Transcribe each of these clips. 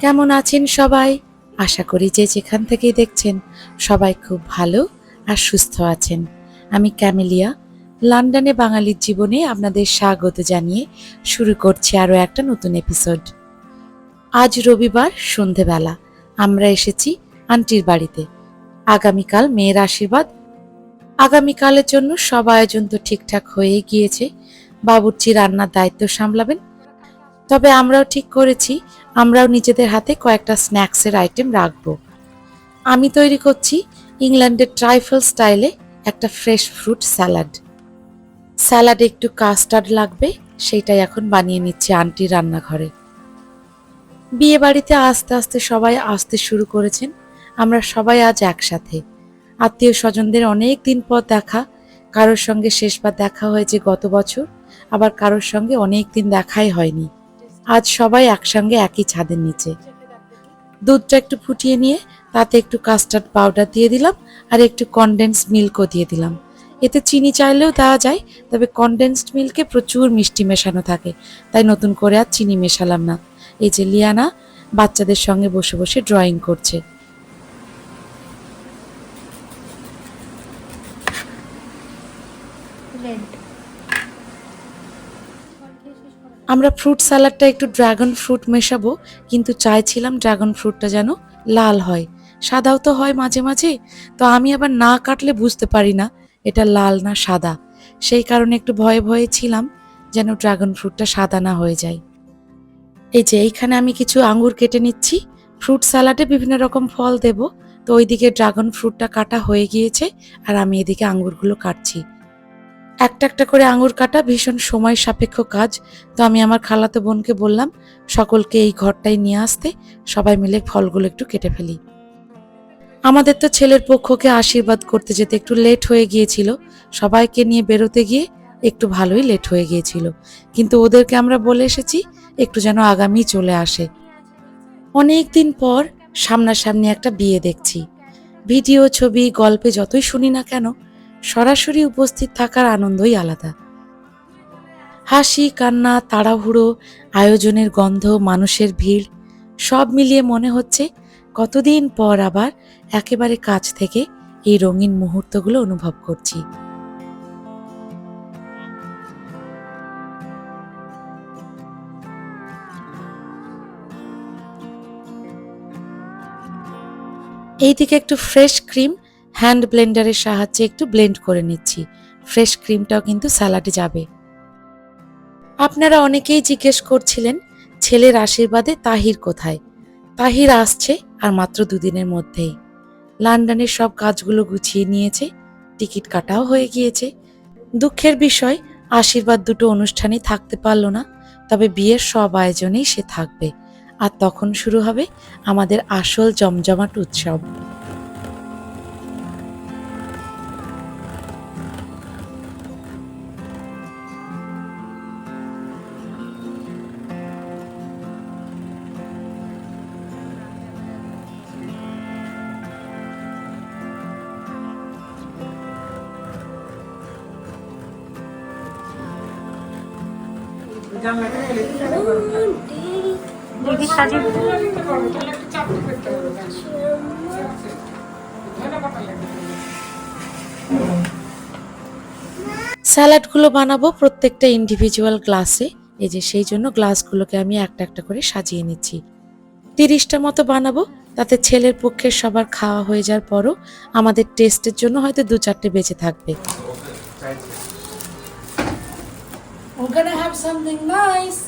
কেমন আছেন সবাই? আশা করি যে যেখান থেকেই দেখছেন সবাই খুব ভালো আর সুস্থ আছেন। আমি ক্যামেলিয়া, লন্ডনে বাঙালির জীবনে আপনাদের স্বাগত জানিয়ে শুরু করছি আরও একটা নতুন এপিসোড। আজ রবিবার, সন্ধেবেলা, আমরা এসেছি আন্টির বাড়িতে। আগামীকাল মেয়ের আশীর্বাদ। আগামীকালের জন্য সব আয়োজন তো ঠিকঠাক হয়ে গিয়েছে। বাবুর্চি রান্নার দায়িত্ব সামলাবেন। তবে আমরাও ঠিক করেছি আমরাও নিজেদের হাতে কয়েকটা স্ন্যাক্সের আইটেম রাখব। আমি তৈরি করছি ইংল্যান্ডের ট্রাইফল স্টাইলে একটা ফ্রেশ ফ্রুট স্যালাড। স্যালাডে একটু কাস্টার্ড লাগবে, সেইটাই এখন বানিয়ে নিচ্ছি আন্টির রান্নাঘরে। বিয়ে বাড়িতে আস্তে আস্তে সবাই আসতে শুরু করেছেন, আমরা সবাই আজ একসাথে। আত্মীয় স্বজনদের অনেক দিন পর দেখা, কারোর সঙ্গে শেষবার দেখা হয়েছে গত বছর, আবার কারোর সঙ্গে অনেক দিন দেখাই হয়নি। আজ সবাই একসঙ্গে একই ছাদের নিচে। দুধটা একটু ফুটিয়ে নিয়ে তাতে একটু কাস্টার্ড পাউডার দিয়ে দিলাম আর একটু কনডেন্স মিল্কও দিয়ে দিলাম। এতে চিনি চাইলেও দেওয়া যায়, তবে কনডেন্সড মিল্কে প্রচুর মিষ্টি মেশানো থাকে, তাই নতুন করে আর চিনি মেশালাম না। এই যে লিয়ানা বাচ্চাদের সঙ্গে বসে বসে ড্রয়িং করছে। আমরা ফ্রুট স্যালাডটা একটু ড্রাগন ফ্রুট মেশাবো, কিন্তু চাইছিলাম ড্রাগন ফ্রুটটা যেন লাল হয়। সাদাও তো হয় মাঝে মাঝে, তো আমি আবার না কাটলে বুঝতে পারি না এটা লাল না সাদা। সেই কারণে একটু ভয়ে ভয়ে ছিলাম যেন ড্রাগন ফ্রুটটা সাদা না হয়ে যায়। এই যে এইখানে আমি কিছু আঙুর কেটে নিচ্ছি। ফ্রুট স্যালাডে বিভিন্ন রকম ফল দেব, তো ওইদিকে ড্রাগন ফ্রুটটা কাটা হয়ে গিয়েছে, আর আমি এদিকে আঙুরগুলো কাটছি। একটা একটা করে আঙুর কাটা, ভীষণ সময় সাপেক্ষ কাজ। তো আমি আমার খালাতো বোনকে বললাম, সকলকে এই ঘরটায় নিয়ে আসতে, সবাই মিলে ফলগুলো একটু কেটে ফেলি। আমাদের তো ছেলের পক্ষকে আশীর্বাদ করতে যেতে একটু লেট হয়ে গিয়েছিল। সবাইকে নিয়ে বেরোতে গিয়ে একটু ভালোই লেট হয়ে গিয়েছিল। কিন্তু ওদেরকে আমরা বলে এসেছি, একটু যেন আগামী চলে আসে। অনেক দিন পর সামনাসামনি একটা বিয়ে দেখছি। ভিডিও, ছবি, গল্পে যতই শুনি না কেন সরাসরি উপস্থিত থাকার আনন্দই আলাদা। হাসি, কান্না, তাড়াহুড়ো, আয়োজনের গন্ধ, মানুষের ভিড়, সব মিলিয়ে মনে হচ্ছে কতদিন পর আবার একেবারে কাছ থেকে এই রঙিন মুহূর্তগুলো অনুভব করছি। এইদিকে একটু ফ্রেশ ক্রিম হ্যান্ড ব্লেন্ডারের সাহায্যে একটু ব্লেন্ড করে নিচ্ছি। ফ্রেশ ক্রিমটাও কিন্তু স্যালাডে যাবে। আপনারা অনেকেই জিজ্ঞেস করছিলেন, ছেলের আশীর্বাদে তাহির কোথায়? তাহির আসছে আর মাত্র দুদিনের মধ্যেই। লন্ডনের সব কাজগুলো গুছিয়ে নিয়েছে, টিকিট কাটাও হয়ে গিয়েছে। দুঃখের বিষয়, আশীর্বাদ দুটো অনুষ্ঠানে থাকতে পারল না, তবে বিয়ের সব আয়োজনেই সে থাকবে। আর তখন শুরু হবে আমাদের আসল জমজমাট উৎসব। স্যালাডগুলো বানাবো প্রত্যেকটা ইন্ডিভিজুয়াল গ্লাসে এই যে সেই জন্য গ্লাসগুলোকে আমি একটা একটা করে সাজিয়ে নিচ্ছি। তিরিশটা মতো বানাবো, তাতে ছেলের পক্ষে সবার খাওয়া হয়ে যাওয়ার পরও আমাদের টেস্টের জন্য হয়তো দু চারটে বেঁচে থাকবে। Gonna have something nice.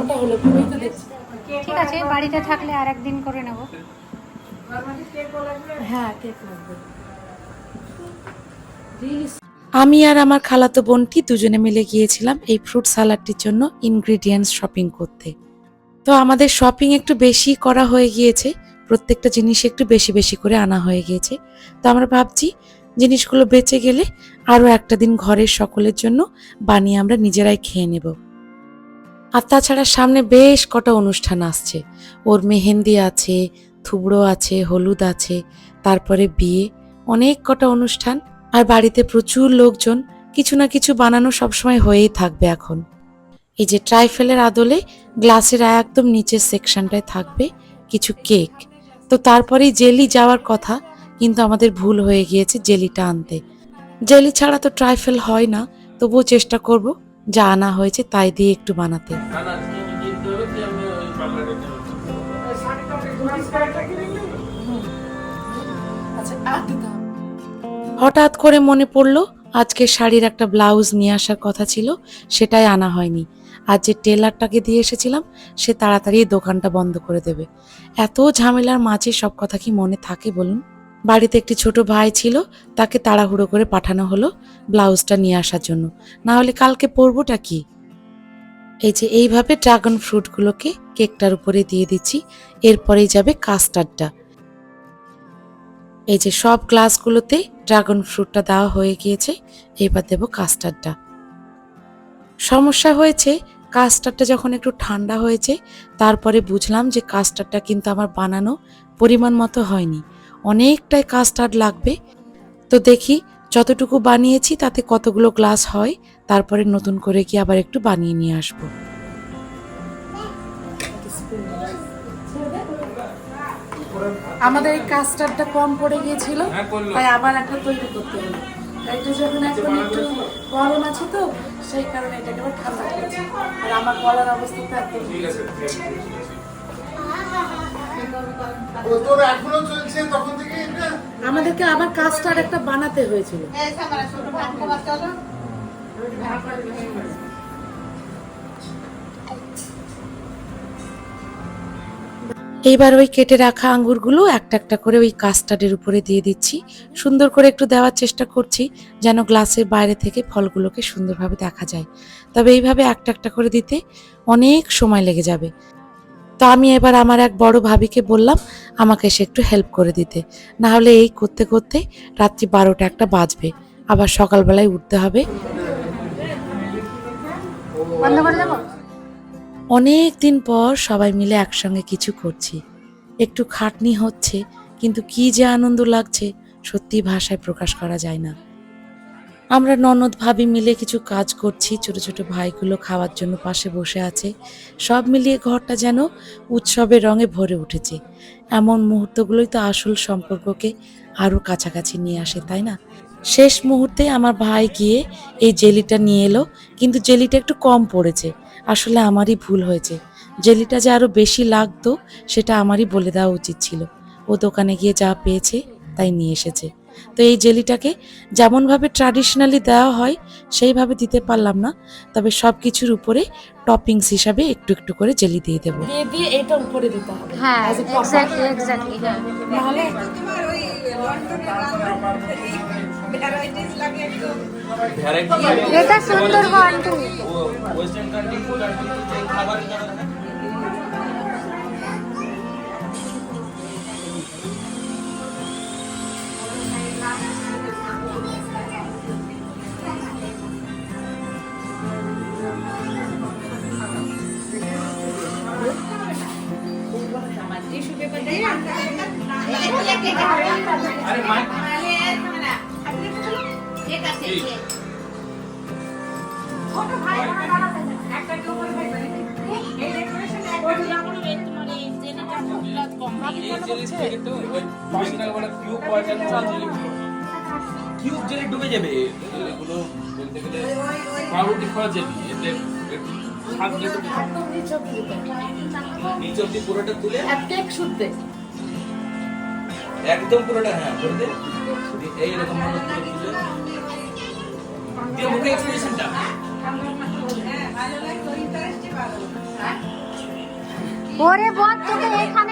ওটা হলো তুমি দেখছি। ঠিক আছে বাড়িতে থাকলে আর একদিন করে নেব। হ্যাঁ কেক লাগবে। আমি আর আমার খালাতো বোনটি দুজনে মিলে গিয়েছিলাম এই ফ্রুট সালাডটির জন্য ইনগ্রিডিয়েন্টস শপিং করতে। তো আমাদের শপিং একটু বেশি করা হয়ে গিয়েছে প্রত্যেকটা জিনিস একটু বেশি বেশি করে আনা হয়ে গিয়েছে। তো আমরা ভাবছি জিনিসগুলো বেঁচে গেলে আরও একটা দিন ঘরের সকলের জন্য বানিয়ে আমরা নিজেরাই খেয়ে নেব। আর তাছাড়া সামনে বেশ কটা অনুষ্ঠান আসছে। ওর মেহেন্দি আছে, থুবড়ো আছে, হলুদ আছে, তারপরে বিয়ে, অনেক কটা অনুষ্ঠান। আর বাড়িতে প্রচুর লোকজন, কিছু না কিছু বানানো সবসময় হয়েই থাকবে এখন। এই যে ট্রাইফেলের আদলে গ্লাসের একদম নিচের সেকশনটায় থাকবে কিছু কেক। তো তারপরেই জেলি যাওয়ার কথা, কিন্তু আমাদের ভুল হয়ে গিয়েছে জেলিটা আনতে। জেলি ছাড়া তো ট্রাইফেল হয় না, তবুও চেষ্টা করব, যা আনা হয়েছে তাই দিয়ে একটু বানাতে। হঠাৎ করে মনে পড়ল, আজকে শাড়ির একটা ব্লাউজ নিয়ে আসার কথা ছিল, সেটাই আনা হয়নি। আর যে টেলারটাকে দিয়ে এসেছিলাম, সে তাড়াতাড়ি দোকানটা বন্ধ করে দেবে। এত ঝামেলার মাঝে সব কথা কি মনে থাকে বলুন? বাড়িতে একটি ছোট ভাই ছিল, তাকে তাড়াহুড়ো করে পাঠানো হলো ব্লাউজটা নিয়ে আসার জন্য। না হলে কালকে পরবোটা কি? এই যে এইভাবে ড্রাগন ফ্রুটগুলোকে কেকটার উপরে দিয়ে দিচ্ছি, এরপরেই যাবে কাস্টার্ডটা। এই যে সব গ্লাসগুলোতে ড্রাগন ফ্রুটটা দেওয়া হয়ে গিয়েছে, এবার দেবো কাস্টার্ডটা। সমস্যা হয়েছে, কাস্টার্ডটা যখন একটু ঠান্ডা হয়েছে, তারপরে বুঝলাম যে কাস্টার্ডটা কিন্তু আমার বানানো পরিমাণ মতো হয়নি। অনেকটাই কাস্টার্ড লাগবে। তো দেখি যতটুকু বানিয়েছি তাতে কতগুলো গ্লাস হয় তারপরে নতুন করে কি আবার একটু বানিয়ে নিয়ে আসব। আমাদের এই কাস্টার্ডটা কম পড়ে গিয়েছিল হ্যাঁ, তাই আবার একটা তৈরি করতে হলো। এটা যখন এখন একটু গরম আছে তো সেই কারণে এটাকে আবার ঠান্ডা করেছি। আর আমার গলার অবস্থা তো একদম ঠিক আছে। ও তোর এখনও চলছে তখন থেকে এটা আমাদেরকে আবার কাস্টার্ড একটা বানাতে হয়েছিল। এইবার ওই কেটে রাখা আঙ্গুরগুলো একটা একটা করে ওই কাস্টার্ডের উপরে দিয়ে দিচ্ছি। সুন্দর করে একটু দেওয়ার চেষ্টা করছি যেন গ্লাসের বাইরে থেকে ফলগুলোকে সুন্দরভাবে দেখা যায়। তবে এইভাবে একটা একটা করে দিতে অনেক সময় লেগে যাবে। তো আমি এবার আমার এক বড় ভাবিকে বললাম আমাকে এসে একটু হেল্প করে দিতে। না হলে এই করতে করতে রাত্রি বারোটা একটা বাজবে। আবার সকালবেলায় উঠতে হবে। অনেক দিন পর সবাই মিলে একসঙ্গে কিছু করছি। একটু খাটনি হচ্ছে কিন্তু কি যে আনন্দ লাগছে সত্যি ভাষায় প্রকাশ করা যায় না। আমরা ননদ ভাবি মিলে কিছু কাজ করছি, ছোট ছোট ভাইগুলো খাওয়ার জন্য পাশে বসে আছে। সব মিলিয়ে ঘরটা যেন উৎসবের রঙে ভরে উঠেছে। এমন মুহূর্তগুলোই তো আসল সম্পর্ককে আরও কাছাকাছি নিয়ে আসে, তাই না? শেষ মুহূর্তে আমার ভাই গিয়ে এই জেলিটা নিয়ে এলো, কিন্তু জেলিটা একটু কম পড়েছে। আসলে আমারই ভুল হয়েছে। জেলিটা যে আরও বেশি লাগতো, সেটা আমারই বলে দেওয়া উচিত ছিল। ও দোকানে গিয়ে যা পেয়েছে, তাই নিয়ে এসেছে। তো এই জেলিটাকে যেমনভাবে ট্র্যাডিশনালি দেওয়া হয় সেইভাবে দিতে পারলাম না। তবে সব কিছুর উপরে টপিংস হিসাবে একটু একটু করে জেলি দিয়ে দেবো। দিয়ে এটা উপরে দিতে হবে। হ্যাঁ এক্স্যাক্টলি এক্স্যাক্টলি হ্যাঁ। এটা Sundarban to western country food আর খাবার কিউব জেলি ডুবে যাবে এগুলো বলতে গেলে পাউরুটি খাওয়া জেলি এতে নিচ অব্দি পুরোটা তুলে? শুদ্ধে। একদম পুরোটা হ্যাঁ করে দে। এইরকম ভাবে তুলে তুলে। দিয়ে মুখে এক্সপ্রেশনটা ওরে বল তোকে এখানে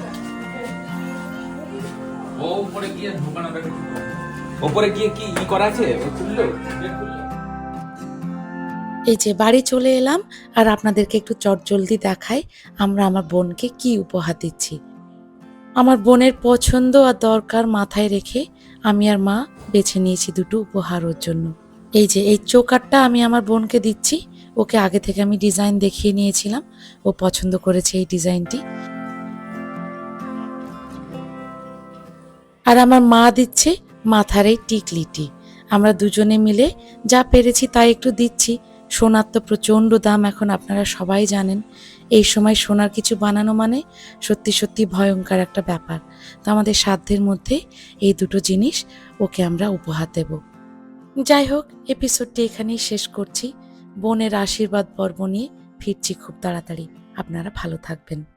ও উপরে গিয়ে ঢোকানোটা গিয়ে কি ই করা আছে? খুললো এই যে বাড়ি চলে এলাম আর আপনাদেরকে একটু চটজলদি দেখাই আমরা আমার বোনকে কি উপহার দিচ্ছি। আমার বোনের পছন্দ আর দরকার মাথায় রেখে আমি আর মা বেছে নিয়েছি দুটো উপহার ওর জন্য। এই যে এই চোকারটা আমি আমার বোনকে দিচ্ছি ওকে আগে থেকে আমি ডিজাইন দেখিয়ে নিয়েছিলাম ও পছন্দ করেছে এই ডিজাইনটি। আর আমার মা দিচ্ছে মাথার এই টিকলিটি। আমরা দুজনে মিলে যা পেরেছি তাই একটু দিচ্ছি। সোনার তো প্রচণ্ড দাম এখন আপনারা সবাই জানেন। এই সময় সোনার কিছু বানানো মানে সত্যি সত্যি ভয়ঙ্কর একটা ব্যাপার। তো আমাদের সাধ্যের মধ্যে এই দুটো জিনিস ওকে আমরা উপহার দেব। যাই হোক এপিসোডটি এখানেই শেষ করছি। বোনের আশীর্বাদ পর্ব নিয়ে ফিরছি খুব তাড়াতাড়ি। আপনারা ভালো থাকবেন।